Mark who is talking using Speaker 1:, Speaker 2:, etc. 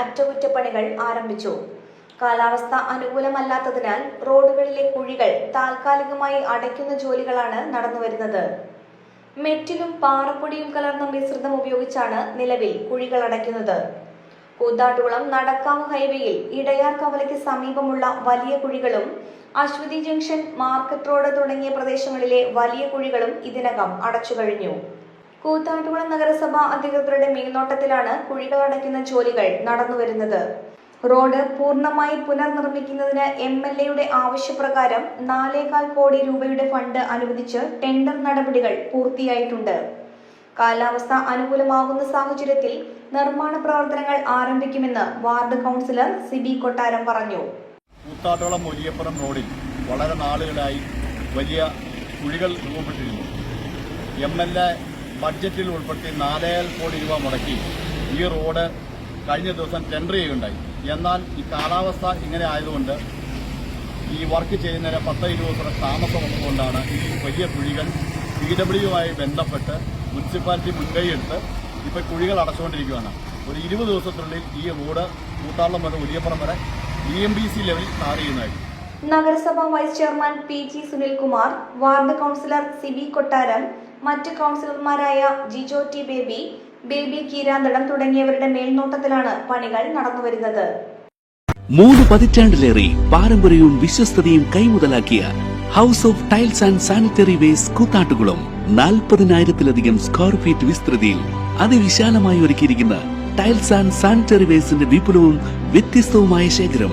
Speaker 1: അറ്റകുറ്റപ്പണികൾ ആരംഭിച്ചു. കാലാവസ്ഥ അനുകൂലമല്ലാത്തതിനാൽ റോഡുകളിലെ കുഴികൾ താൽക്കാലികമായി അടയ്ക്കുന്ന ജോലികളാണ് നടന്നുവരുന്നത്. മെറ്റിലും പാറപ്പൊടിയും കലർന്ന മിശ്രിതം ഉപയോഗിച്ചാണ് നിലവിൽ കുഴികൾ അടയ്ക്കുന്നത്. കൂത്താട്ടുകുളം നടക്കാവ് ഹൈവേയിൽ ഇടയാർ കവലയ്ക്ക് സമീപമുള്ള വലിയ കുഴികളും അശ്വതി ജംഗ്ഷൻ മാർക്കറ്റ് റോഡ് തുടങ്ങിയ പ്രദേശങ്ങളിലെ വലിയ കുഴികളും ഇതിനകം അടച്ചു കഴിഞ്ഞു കൂത്താട്ടുകുളം നഗരസഭ അധികൃതരുടെ മേൽനോട്ടത്തിലാണ് കുഴികൾ അടയ്ക്കുന്ന ജോലികൾ നടന്നുവരുന്നത്. റോഡ് പൂർണമായി പുനർനിർമ്മിക്കുന്നതിന് എം എൽ എയുടെ ആവശ്യപ്രകാരം നാലേകാൽ കോടി രൂപയുടെ ഫണ്ട് അനുവദിച്ച് ടെൻഡർ നടപടികൾ പൂർത്തിയായിട്ടുണ്ട്. കാലാവസ്ഥ അനുകൂലമാകുന്ന സാഹചര്യത്തിൽ നിർമ്മാണ പ്രവർത്തനങ്ങൾ ആരംഭിക്കുമെന്ന് വാർഡ് കൗൺസിലർ സിബി കൊട്ടാരം പറഞ്ഞു.
Speaker 2: കൂത്താട്ടോളം മുരിയപ്പുറം റോഡിൽ വളരെ നാളുകളായി വലിയ കുഴികൾ രൂപപ്പെട്ടിരുന്നു. എം എൽ എ ബഡ്ജറ്റിൽ ഉൾപ്പെടുത്തി നാലേകാൽ കോടി രൂപ മുടക്കി ഈ റോഡ് കഴിഞ്ഞ ദിവസം ടെൻഡർ ചെയ്യുകയുണ്ടായി. എന്നാൽ ഈ കാലാവസ്ഥ ഇങ്ങനെ ആയതുകൊണ്ട് ഈ വർക്ക് ചെയ്യുന്നതിന് പത്ത് ഇരുപത് താമസം വന്നതുകൊണ്ടാണ് ഈ വലിയ കുഴികൾ പി ഡബ്ല്യുമായി ബന്ധപ്പെട്ട് മുനിസിപ്പാലിറ്റി മുൻകൈയെടുത്ത് ഇപ്പോൾ കുഴികൾ അടച്ചുകൊണ്ടിരിക്കുകയാണ്. ഒരു ഇരുപത് ദിവസത്തിനുള്ളിൽ ഈ റോഡ് കൂത്താളം മുതൽ ഉലിയപ്പുറം വരെ ഡി എം ബി സി ലെവലിൽ ടാർ
Speaker 1: നഗരസഭ vice chairman P G Sunilkumar ward councillor Sibi Kottaram മറ്റ് കൗൺസിലർമാരായ ജിജോ ടി ബേബി ബേബി കീരാന്തളം തുടങ്ങിയവരുടെ മേൽനോട്ടത്തിലാണ് പണികൾ നടന്നുവരുന്നത്.
Speaker 3: മൂന്ന് പതിറ്റാണ്ടിലേറെ പാരമ്പര്യവും വിശ്വസ്തതയും കൈമുതലാക്കിയ house of tiles and sanitary waste കൂത്താട്ടുകളും നാൽപ്പതിനായിരത്തിലധികം സ്ക്വയർ ഫീറ്റ് വിസ്തൃതിയിൽ അതിവിശാലമായി ഒരുക്കിയിരിക്കുന്ന ടൈൽസ് ആൻഡ് സാനിറ്ററി വേസ്റ്റിന്റെ വിപുലവും വ്യത്യസ്തവുമായ ശേഖരം